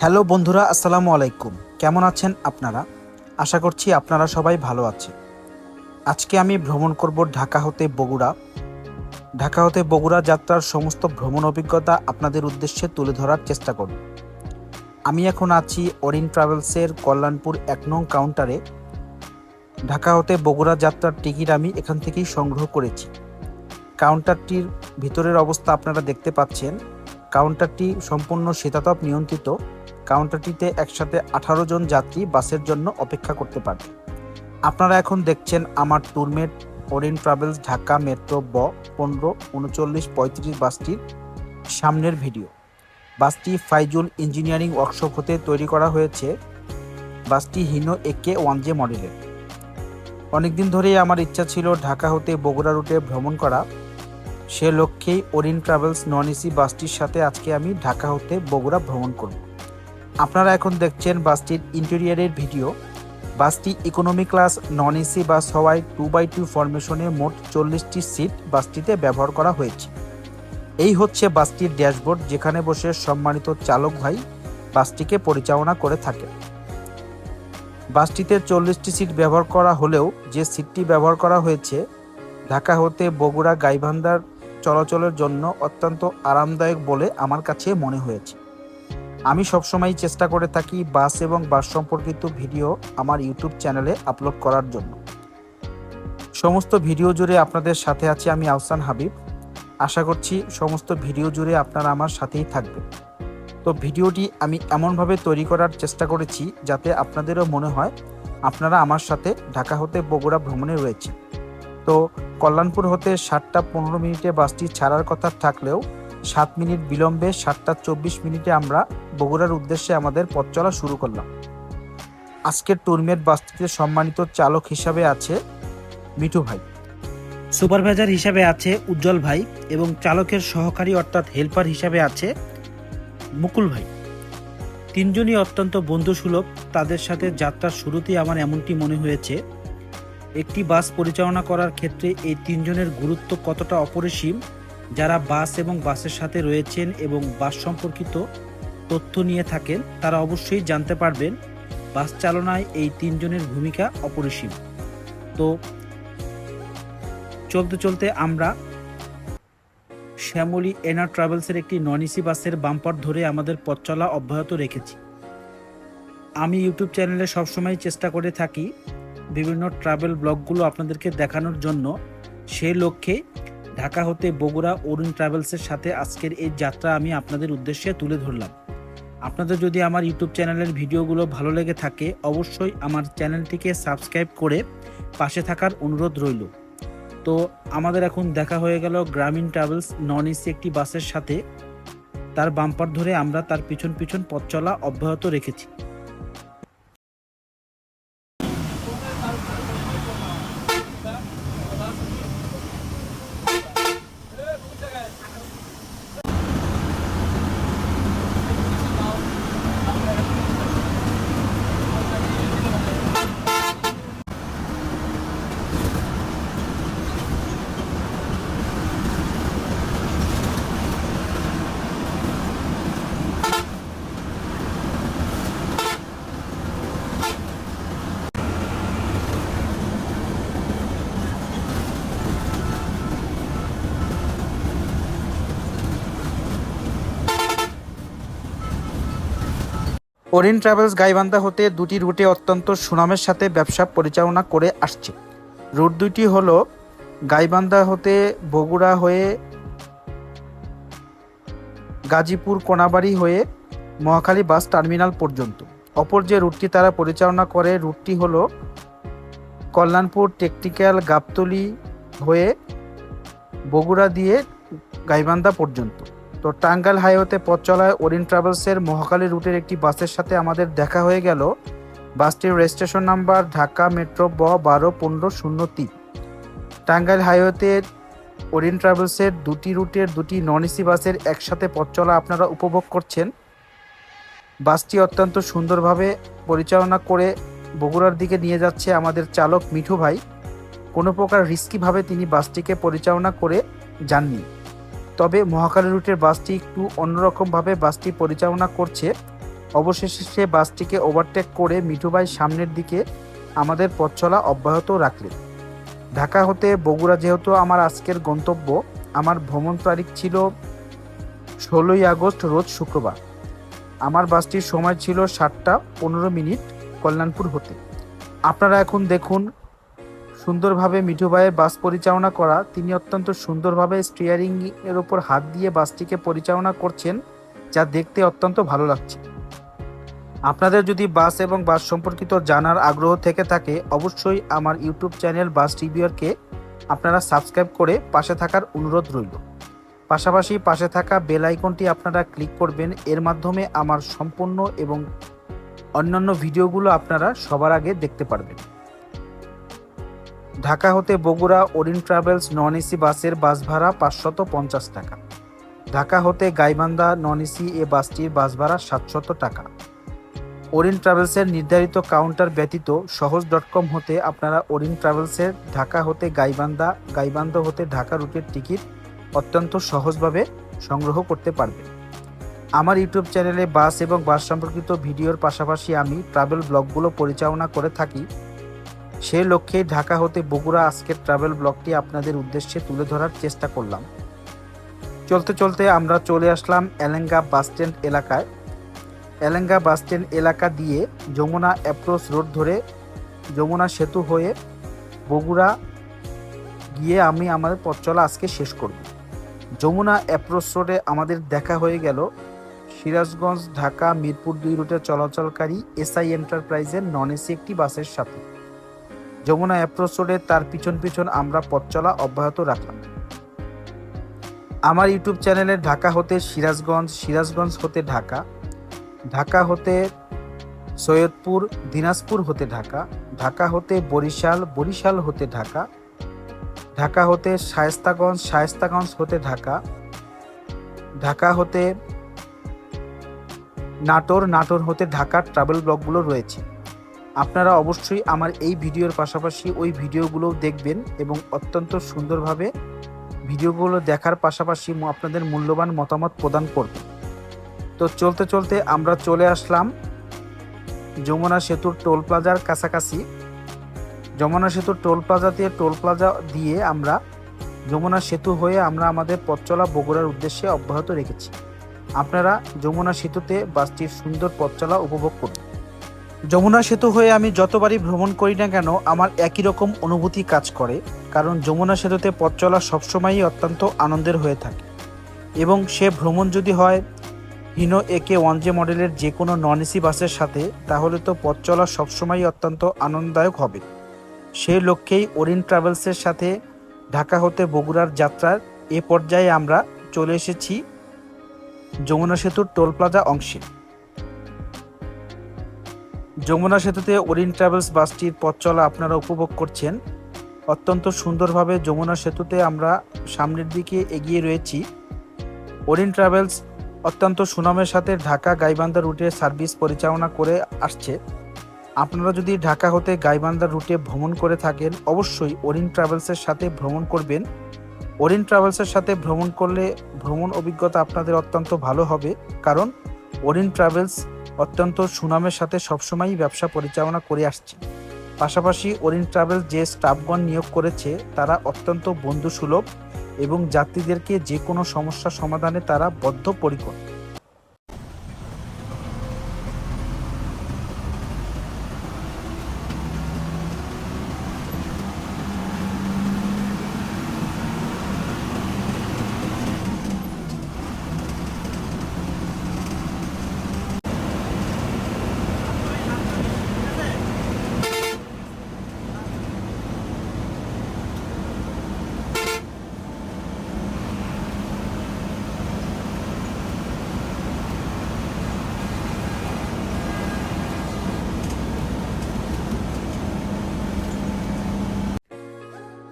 Hello বন্ধুরা, আসসালামু আলাইকুম। কেমন আছেন আপনারা? আশা করছি আপনারা সবাই ভালো আছেন। আজকে আমি ভ্রমণ করব ঢাকা হতে বগুড়া। ঢাকা হতে বগুড়া যাত্রার সমস্ত ভ্রমণ অভিজ্ঞতা আপনাদের উদ্দেশ্যে তুলে ধরার চেষ্টা করব। আমি এখন আছি অরিন ট্রাভেলসের কল্যাণপুর এক নং কাউন্টারে। ঢাকা হতে বগুড়া যাত্রার টিকিট আমি এখান থেকেই সংগ্রহ করেছি। কাউন্টারটির ভিতরের অবস্থা আপনারা দেখতে পাচ্ছেন। কাউন্টারটি সম্পূর্ণ শীতাতপ নিয়ন্ত্রিত। কাউন্টারটিতে একসাথে আঠারো জন যাত্রী বাসের জন্য অপেক্ষা করতে পারবে আপনারা এখন দেখছেন আমার tourmate Orin travels Dhaka metro ব পনেরো উনচল্লিশ পঁয়ত্রিশ বাসটির সামনের ভিডিও। বাসটি ফাইজুল ইঞ্জিনিয়ারিং ওয়ার্কশপ হতে তৈরি করা হয়েছে। বাসটি হিনো একে ওয়ান জে মডেলের। অনেকদিন ধরেই আমার ইচ্ছা ছিল ঢাকা হতে বগুড়া রুটে ভ্রমণ করা। সে লক্ষ্যেই ওরিন ট্রাভেলস নন এসি বাসটির সাথে আজকে আমি ঢাকা হতে বগুড়া ভ্রমণ করব। আপনারা এখন দেখছেন বাসটির ইন্টেরিয়ারের ভিডিও। বাসটি economy class non AC bus হওয়ায় টু বাই টু ফরমেশনে মোট চল্লিশটি সিট বাসটিতে ব্যবহার করা হয়েছে। এই হচ্ছে বাসটির ড্যাশবোর্ড যেখানে বসে সম্মানিত চালক ভাই বাসটিকে পরিচালনা করে থাকে বাসটিতে চল্লিশটি সিট ব্যবহার করা হলেও যে সিটটি ব্যবহার করা হয়েছে, ঢাকা হতে বগুড়া, গাইবান্ধার চলাচলের জন্য অত্যন্ত আরামদায়ক বলে আমার কাছে মনে হয়েছে। আমি সবসময় চেষ্টা করে থাকি বাস এবং বাস সম্পর্কিত ভিডিও আমার ইউটিউব চ্যানেলে আপলোড করার জন্য। সমস্ত ভিডিও জুড়ে আপনাদের সাথে আছি আমি আহসান হাবিব। আশা করছি সমস্ত ভিডিও জুড়ে আপনারা আমার সাথেই থাকবেন। তো ভিডিওটি আমি এমনভাবে তৈরি করার চেষ্টা করেছি যাতে আপনাদেরও মনে হয় আপনারা আমার সাথে ঢাকা হতে বগুড়া ভ্রমণে রয়েছে তো কল্যাণপুর হতে সাতটা পনেরো মিনিটে বাসটি ছাড়ার কথা থাকলেও সাত মিনিট বিলম্বে সাতটা চব্বিশ মিনিটে আমরা বগুড়ার উদ্দেশ্যে আমাদের পথ চলা শুরু করলাম। আজকের টুরমেট বাসটিতে সম্মানিত চালক হিসাবে আছে মিঠু ভাই। সুপারভাইজার হিসাবে আছে উজ্জ্বল ভাই এবং চালকের সহকারী অর্থাৎ হেল্পার হিসাবে আছে মুকুল ভাই। তিনজনই অত্যন্ত বন্ধুসুলভ, তাদের সাথে যাত্রার শুরুতেই আমার এমনটি মনে হয়েছে, একটি বাস পরিচালনা করার ক্ষেত্রে এই তিনজনের গুরুত্ব কতটা অপরিসীম যারা বাস এবং বাসের সাথে রয়েছেন এবং বাস সম্পর্কিত তথ্য নিয়ে থাকেন, তারা অবশ্যই জানতে পারবেন বাস চালনায় এই তিনজনের ভূমিকা অপরিসীম। তো চলতে চলতে আমরা শ্যামলী এনার ট্রাভেলসের একটি নন এসি বাসের বাম্পার ধরে আমাদের পথ চলা অব্যাহত রেখেছি। আমি ইউটিউব চ্যানেলে সবসময় চেষ্টা করে থাকি বিভিন্ন ট্রাভেল ব্লগগুলো আপনাদেরকে দেখানোর জন্য। সেই লক্ষ্যে ঢাকা হতে বগুড়া অরুণ ট্রাভেলসের সাথে আজকের এই যাত্রা আমি আপনাদের উদ্দেশ্যে তুলে ধরলাম। আপনাদের যদি আমার ইউটিউব চ্যানেলের ভিডিওগুলো ভালো লেগে থাকে, অবশ্যই আমার চ্যানেলটিকে সাবস্ক্রাইব করে পাশে থাকার অনুরোধ রইল। তো আমাদের এখন দেখা হয়ে গেল গ্রামীণ ট্রাভেলস নন এসি একটি বাসের সাথে। তার বাম্পার ধরে আমরা তার পিছন পিছন পথ চলা অব্যাহত রেখেছি। ওরিন ট্রাভেলস গাইবান্ধা হতে দুটি রুটে অত্যন্ত সুনামের সাথে ব্যবসা পরিচালনা করে আসছে। রুট দুটি হল গাইবান্ধা হতে বগুড়া হয়ে গাজীপুর কোনাবাড়ি হয়ে মহাখালী বাস টার্মিনাল পর্যন্ত। অপর যে রুটটি তারা পরিচালনা করে, রুটটি হল কল্যাণপুর টেকনিক্যাল গাবতলি হয়ে বগুড়া দিয়ে গাইবান্ধা পর্যন্ত। তো টাঙ্গাইল হাইওয়েতে পথ চলায় ওরিন ট্রাভেলসের মহাকালী রুটের একটি বাসের সাথে আমাদের দেখা হয়ে গেল। বাসটির রেজিস্ট্রেশন নাম্বার ঢাকা মেট্রো ব বারো পনেরো শূন্য তিন। টাঙ্গাইল হাইওয়েতে ওরিন ট্রাভেলসের দুটি রুটের দুটি নন এসি বাসের একসাথে পথ চলা আপনারা উপভোগ করছেন। বাসটি অত্যন্ত সুন্দরভাবে পরিচালনা করে বগুড়ার দিকে নিয়ে যাচ্ছে আমাদের চালক মিঠু ভাই। কোনো প্রকার রিস্কিভাবে তিনি বাসটিকে পরিচালনা করে যাননি। তবে মহাকালী রুটের বাসটি একটু অন্যরকমভাবে বাসটি পরিচালনা করছে। অবশেষে সে বাসটিকে ওভারটেক করে মিঠুভাই সামনের দিকে আমাদের পথ চলা অব্যাহত রাখলেন। ঢাকা হতে বগুড়া যেহেতু আমার আজকের গন্তব্য, আমার ভ্রমণ তারিখ ছিল ষোলোই আগস্ট, রোজ শুক্রবার। আমার বাসটির সময় ছিল সাতটা পনেরো মিনিট কল্যাণপুর হতে। আপনারা এখন দেখুন সুন্দরভাবে মিঠু ভাইয়ের বাস পরিচালনা করা, তিনি অত্যন্ত সুন্দরভাবে স্টিয়ারিং এর উপর হাত দিয়ে বাসটিকে পরিচালনা করছেন, যা দেখতে অত্যন্ত ভালো লাগছে। আপনাদের যদি বাস এবং বাস সম্পর্কিত জানার আগ্রহ থেকে থাকে, অবশ্যই আমার ইউটিউব চ্যানেল বাস রিভিউয়ারকে আপনারা সাবস্ক্রাইব করে পাশে থাকার অনুরোধ রইল। পাশাপাশি পাশে থাকা বেল আইকনটি আপনারা ক্লিক করবেন, এর মাধ্যমে আমার সম্পূর্ণ এবং অন্যান্য ভিডিওগুলো আপনারা সবার আগে দেখতে পারবেন। ঢাকা হতে Bogura Orin travels non AC বাসের বাস ভাড়া পাঁচশত পঞ্চাশ টাকা। ঢাকা হতে গাইবান্ধা নন এসি এ বাসটির বাস ভাড়া সাতশত টাকা। ওরিন ট্রাভেলসের নির্ধারিত কাউন্টার ব্যতীত সহজ ডট কম হতে আপনারা ওরিন ট্রাভেলসের ঢাকা হতে গাইবান্ধা গাইবান্ধা হতে ঢাকা রুটের টিকিট অত্যন্ত সহজভাবে সংগ্রহ করতে পারবেন। আমার ইউটিউব চ্যানেলে বাস এবং বাস সম্পর্কিত ভিডিওর পাশাপাশি আমি ট্রাভেল ব্লগগুলো পরিচালনা করে থাকি। সেই লক্ষ্যে ঢাকা হতে বগুড়া আজকের ট্রাভেল ব্লগটি আপনাদের উদ্দেশ্যে তুলে ধরার চেষ্টা করলাম। চলতে চলতে আমরা চলে আসলাম এলেঙ্গা বাসস্ট্যান্ড এলাকায়। এলেঙ্গা বাসস্ট্যান্ড এলাকা দিয়ে যমুনা অ্যাপ্রোচ রোড ধরে যমুনা সেতু হয়ে বগুড়া গিয়ে আমি আমাদের পথ চলা আজকে শেষ করব। যমুনা অ্যাপ্রোচ রোডে আমাদের দেখা হয়ে গেল সিরাজগঞ্জ, ঢাকা, মিরপুর দুই রুটে চলাচলকারী এসআই এন্টারপ্রাইজের নন এসি একটি বাসের সাথে। যমুনা অ্যাপ্রোচ রোডে তার পিছন পিছন আমরা পথ চলা অব্যাহত রাখলাম। আমার ইউটিউব চ্যানেলে ঢাকা হতে সিরাজগঞ্জ সিরাজগঞ্জ হতে ঢাকা ঢাকা হতে সৈয়দপুর, দিনাজপুর হতে ঢাকা ঢাকা হতে বরিশাল বরিশাল হতে ঢাকা ঢাকা হতে শায়েস্তাগঞ্জ শায়েস্তাগঞ্জ হতে ঢাকা ঢাকা হতে নাটোর নাটোর হতে ঢাকার ট্রাভেল ব্লগগুলো রয়েছে। আপনারা অবশ্যই আমার এই ভিডিওর পাশাপাশি ওই ভিডিওগুলোও দেখবেন এবং অত্যন্ত সুন্দরভাবে ভিডিওগুলো দেখার পাশাপাশি আপনাদের মূল্যবান মতামত প্রদান করবেন তো চলতে চলতে আমরা চলে আসলাম যমুনা সেতুর টোল প্লাজার কাছাকাছি। যমুনা সেতুর টোল প্লাজাতে টোল প্লাজা দিয়ে আমরা যমুনা সেতু হয়ে আমরা আমাদের পথ চলা বগুড়ার উদ্দেশ্যে অব্যাহত রেখেছি। আপনারা যমুনা সেতুতে বাসটির সুন্দর পথ চলা উপভোগ করুন। যমুনা সেতু হয়ে আমি যতবারই ভ্রমণ করি না কেন, আমার একই রকম অনুভূতি কাজ করে, কারণ যমুনা সেতুতে পথ চলা সবসময়ই অত্যন্ত আনন্দের হয়ে থাকে। এবং সে ভ্রমণ যদি হয় হিনো একে ওয়ান জে মডেলের যে কোনো নন এসি বাসের সাথে, তাহলে তো পথ চলা সবসময়ই অত্যন্ত আনন্দদায়ক হবে। সেই লক্ষ্যেই ওরিন ট্রাভেলসের সাথে ঢাকা হতে বগুড়ার যাত্রার এ পর্যায়ে আমরা চলে এসেছি যমুনা সেতুর টোল প্লাজা অংশে। যমুনা সেতুতে ওরিন ট্রাভেলস বাসটির পথ চলা আপনারা উপভোগ করছেন। অত্যন্ত সুন্দরভাবে যমুনা সেতুতে আমরা সামনের দিকে এগিয়ে রয়েছি। ওরিন ট্রাভেলস অত্যন্ত সুনামের সাথে ঢাকা গাইবান্ধা রুটে সার্ভিস পরিচালনা করে আসছে। আপনারা যদি ঢাকা হতে গাইবান্ধা রুটে ভ্রমণ করে থাকেন, অবশ্যই ওরিন ট্রাভেলসের সাথে ভ্রমণ করবেন। ওরিন ট্রাভেলসের সাথে ভ্রমণ করলে ভ্রমণ অভিজ্ঞতা আপনাদের অত্যন্ত ভালো হবে। কারণ ওরিন ট্রাভেলস অত্যন্ত সুনামের সাথে সবসময়ই ব্যবসা পরিচালনা করে আসছে পাশাপাশি ওরিন ট্রাভেল যে স্টাফগণ নিয়োগ করেছে, তারা অত্যন্ত বন্ধুসুলভ এবং যাত্রীদেরকে যে কোনো সমস্যা সমাধানে তারা বদ্ধপরিকর।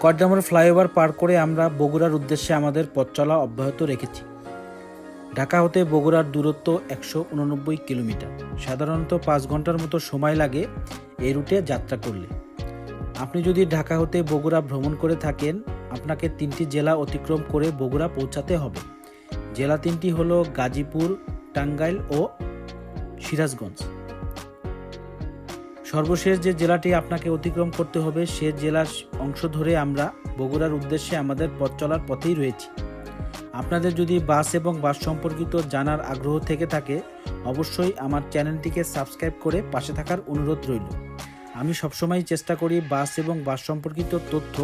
কর্দামর ফ্লাইওভার পার করে আমরা বগুড়ার উদ্দেশ্যে আমাদের পথ চলা অব্যাহত রেখেছি। ঢাকা হতে বগুড়ার দূরত্ব একশো উননব্বই কিলোমিটার। সাধারণত পাঁচ ঘণ্টার মতো সময় লাগে এই রুটে যাত্রা করলে। আপনি যদি ঢাকা হতে বগুড়া ভ্রমণ করে থাকেন, আপনাকে তিনটি জেলা অতিক্রম করে বগুড়া পৌঁছাতে হবে। জেলা তিনটি হলো গাজীপুর, টাঙ্গাইল ও সিরাজগঞ্জ। সর্বশেষ যে জেলাটি আপনাকে অতিক্রম করতে হবে, সে জেলার অংশ ধরে আমরা বগুড়ার উদ্দেশ্যে আমাদের পথ চলার পথেই রয়েছি। আপনাদের যদি বাস এবং বাস সম্পর্কিত জানার আগ্রহ থেকে থাকে, অবশ্যই আমার চ্যানেলটিকে সাবস্ক্রাইব করে পাশে থাকার অনুরোধ রইল। আমি সবসময় চেষ্টা করি বাস এবং বাস সম্পর্কিত তথ্য,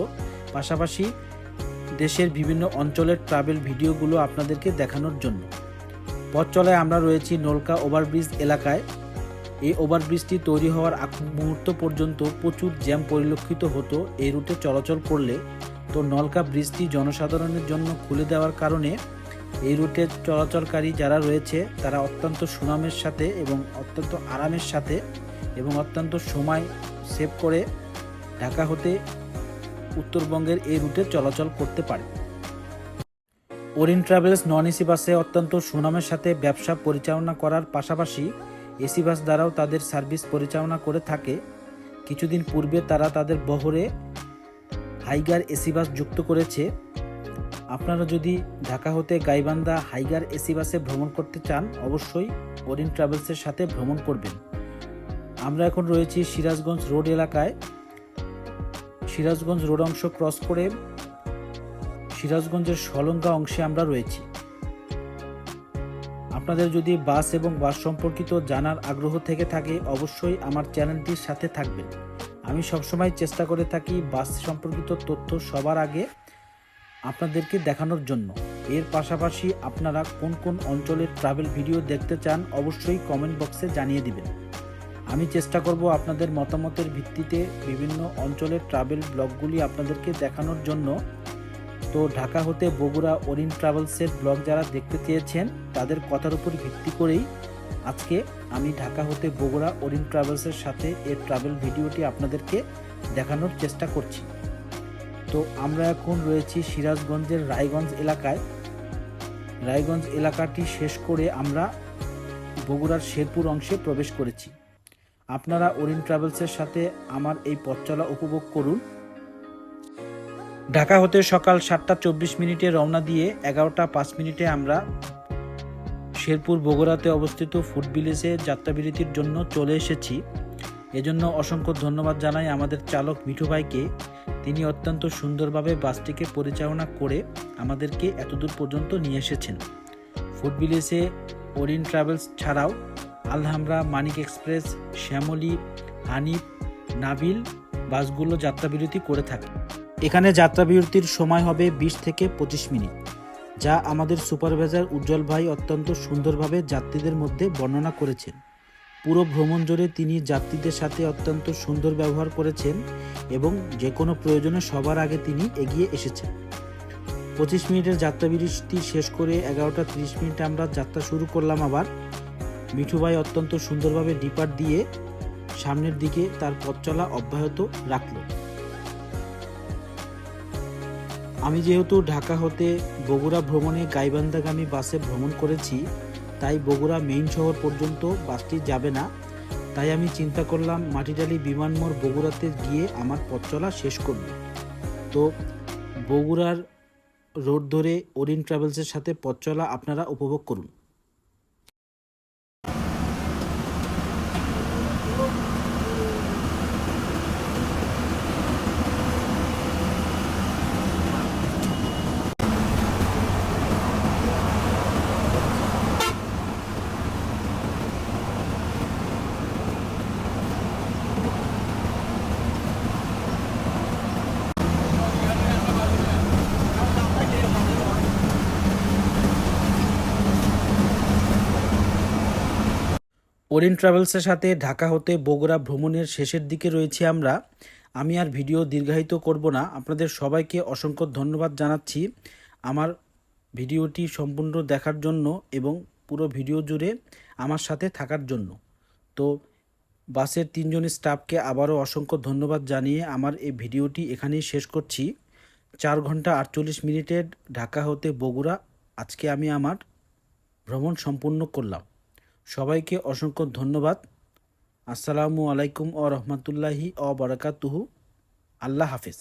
পাশাপাশি দেশের বিভিন্ন অঞ্চলের ট্রাভেল ভিডিওগুলো আপনাদেরকে দেখানোর জন্য। পথ চলায় আমরা রয়েছি নলকা ওভারব্রিজ এলাকায়। এই ওভারব্রিজটি তৈরি হওয়ার আগ মুহূর্ত পর্যন্ত প্রচুর জ্যাম পরিলক্ষিত হতো এই রুটে চলাচল করলে। তো নলকা ব্রিজটি জনসাধারণের জন্য খুলে দেওয়ার কারণে এই রুটে চলাচলকারী যারা রয়েছে, তারা অত্যন্ত সুনামের সাথে এবং অত্যন্ত আরামের সাথে এবং অত্যন্ত সময় সেভ করে ঢাকা হতে উত্তরবঙ্গের এই রুটে চলাচল করতে পারে। ওরিন ট্রাভেলস নন এসি বাসে অত্যন্ত সুনামের সাথে ব্যবসা পরিচালনা করার পাশাপাশি এসি বাস দ্বারাও তাদের সার্ভিস পরিচালনা করে থাকে। কিছুদিন পূর্বে তারা তাদের বহরে হাইগার এসি বাস যুক্ত করেছে। আপনারা যদি ঢাকা হতে গাইবান্ধা হাইগার এসি বাসে ভ্রমণ করতে চান, অবশ্যই ওরিন ট্রাভেলসের সাথে ভ্রমণ করবেন। আমরা এখন রয়েছি সিরাজগঞ্জ রোড এলাকায়। সিরাজগঞ্জ রোড অংশ ক্রস করে সিরাজগঞ্জের সলঙ্গা অংশে আমরা রয়েছি। আপনাদের যদি বাস এবং বাস সম্পর্কিত জানার আগ্রহ থেকে থাকে, অবশ্যই আমার চ্যানেলটির সাথে থাকবেন। আমি সবসময় চেষ্টা করে থাকি বাস সম্পর্কিত তথ্য সবার আগে আপনাদেরকে দেখানোর জন্য। এর পাশাপাশি আপনারা কোন কোন অঞ্চলের ট্রাভেল ভিডিও দেখতে চান, অবশ্যই কমেন্ট বক্সে জানিয়ে দিবেন। আমি চেষ্টা করব আপনাদের মতামতের ভিত্তিতে বিভিন্ন অঞ্চলের ট্রাভেল ব্লগগুলি আপনাদেরকে দেখানোর জন্য। তো ঢাকা হতে বগুড়া ওরিন ট্রাভেলসের ব্লগ যারা দেখতে চেয়েছেন, তাদের কথার উপর ভিত্তি করেই আজকে আমি ঢাকা হতে বগুড়া ওরিন ট্রাভেলসের সাথে এর ট্রাভেল ভিডিওটি আপনাদেরকে দেখানোর চেষ্টা করছি। তো আমরা এখন রয়েছি সিরাজগঞ্জের রায়গঞ্জ এলাকায়। রায়গঞ্জ এলাকাটি শেষ করে আমরা বগুড়ার শেরপুর অংশে প্রবেশ করেছি। আপনারা ওরিন ট্রাভেলসের সাথে আমার এই পথ চলা উপভোগ করুন। ঢাকা হতে সকাল সাতটা চব্বিশ মিনিটে রওনা দিয়ে এগারোটা পাঁচ মিনিটে আমরা শেরপুর বগুড়াতে অবস্থিত ফুড ভিলেজে যাত্রাবিরতির জন্য চলে এসেছি। এজন্য অসংখ্য ধন্যবাদ জানাই আমাদের চালক মিঠু ভাইকে। তিনি অত্যন্ত সুন্দরভাবে বাসটিকে পরিচালনা করে আমাদেরকে এতদূর পর্যন্ত নিয়ে এসেছেন। ফুড ভিলেজে ওরিন ট্রাভেলস ছাড়াও আলহামরা, মানিক এক্সপ্রেস, শ্যামলী, হানিফ, নাবিল বাসগুলো যাত্রাবিরতি করে থাকে। এখানে যাত্রাবিরতির সময় হবে বিশ থেকে পঁচিশ মিনিট, যা আমাদের সুপারভাইজার উজ্জ্বল ভাই অত্যন্ত সুন্দরভাবে যাত্রীদের মধ্যে বর্ণনা করেছেন। পুরো ভ্রমণ জুড়ে তিনি যাত্রীদের সাথে অত্যন্ত সুন্দর ব্যবহার করেছেন এবং যে কোনো প্রয়োজনে সবার আগে তিনি এগিয়ে এসেছেন। পঁচিশ মিনিটের যাত্রাবিরতি শেষ করে এগারোটা তিরিশ মিনিটে আমরা যাত্রা শুরু করলাম আবার। মিঠু ভাই অত্যন্ত সুন্দরভাবে ডিপার দিয়ে সামনের দিকে তার পথ চলা অব্যাহত রাখল। আমি যেহেতু ঢাকা হতে বগুড়া ভ্রমণে গাইবান্ধাগামী বাসে ভ্রমণ করেছি, তাই বগুড়া মেইন শহর পর্যন্ত বাসটি যাবে না। তাই আমি চিন্তা করলাম মাটিডালি বিমানমোড় বগুড়াতে গিয়ে আমার পথ চলা শেষ করব। তো বগুড়ার রোড ধরে ওরিন ট্রাভেলসের সাথে পথ চলা আপনারা উপভোগ করুন। ওরিন ট্রাভেলসের সাথে ঢাকা হতে বগুড়া ভ্রমণের শেষের দিকে রয়েছি আমরা। আমি আর ভিডিও দীর্ঘায়িত করব না। আপনাদের সবাইকে অসংখ্য ধন্যবাদ জানাচ্ছি। আমার ভিডিওটি সম্পূর্ণ দেখার জন্য এবং পুরো ভিডিও জুড়ে আমার সাথে থাকার জন্য। তো বাসের তিনজন স্টাফকে আবারও অসংখ্য ধন্যবাদ জানিয়ে আমার এই ভিডিওটি এখানেই শেষ করছি। চার ঘণ্টা আটচল্লিশ মিনিটের ঢাকা হতে বগুড়া। আজকে আমি আমার ভ্রমণ সম্পূর্ণ করলাম। সবাইকে অসংখ্য ধন্যবাদ। আসসালামু আলাইকুম ও রহমতুল্লাহি অ বরাকাতুহু। আল্লাহ হাফিজ।